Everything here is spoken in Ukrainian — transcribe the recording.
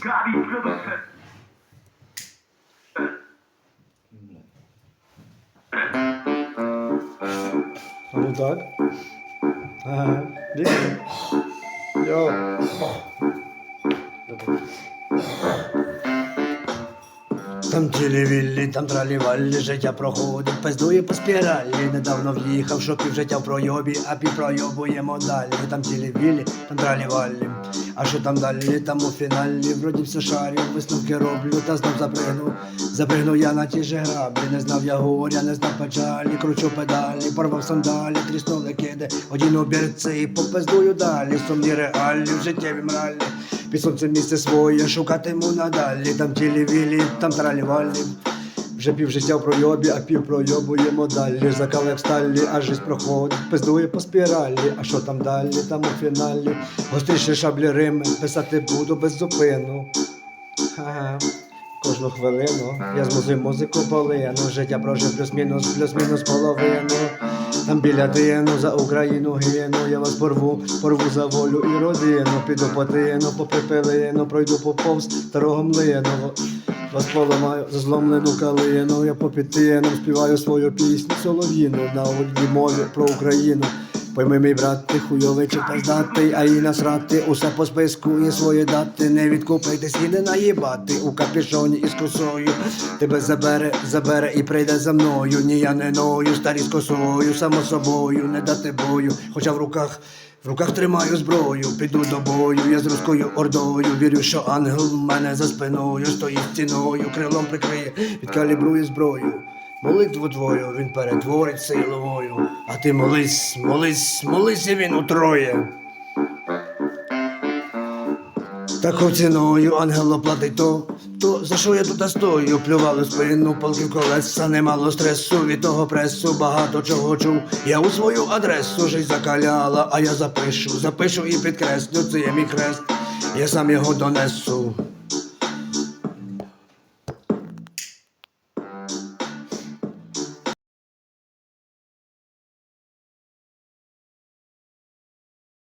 Gary Liverpool. Hello, dog. Uh, listen. Yo. Там тілі-віллі, там тралі-валлі, життя проходить, пиздує по спіралі. Недавно в'їхав, що пів життя в пройобі, а пів пройобуємо далі. Там тілі-віллі, там тралі-валлі. А що там далі? Там у фіналі, вроді все шарю, висновки роблю, та знов запригну. Запригну я на ті же граблі, не знав я горя, не знав печалі, кручу педалі, порвав сандалі, тріснули киди, одіну бірці, попиздую далі, сумні реалі, в життєвім ралі. Під сонцем місце своє шукатиму надалі, там тілі вілі, там тралі-валі. Вже пів життя в пройобі, а пів пройобуємо далі. Закал як сталі, а жизнь проходить, пиздує по спіралі. А що там далі, там у фіналі? Гостріші шаблі рими, писати буду без зупину. Ага. Кожну хвилину я змузив музику полину, життя прожив плюс-мінус, плюс-мінус половину. Там біля тину за Україну гину, я вас порву, порву за волю і родину, піду по тину, попри пройду по повз старого млину. Вас поламаю за зломлену калину, я по тином співаю свою пісню солов'їну на одній мові про Україну. Пойми мій брат, ти хуйовий та здатий, а і насрати, усе по списку і свої дати. Не відкупитись і не наїбати у капішоні із косою. Тебе забере, забере і прийде за мною. Ні, я не ною, старі з косою, само собою, не дати бою. Хоча в руках, в руках тримаю зброю, піду до бою, я з руською ордою. Вірю, що ангел в мене за спиною стоїть стіною, крилом прикриє, відкалібрує зброю. Молитву твою він перетворить силою, а ти молись, молись, молись, і він утроє. Такою ціною ангел оплатить то, то за що я тут стою? Плювали спину, полки колеса, немало стресу від того пресу, багато чого чув. Я у свою адресу жизнь закаляла, а я запишу, запишу і підкреслю, це є мій хрест, я сам його донесу.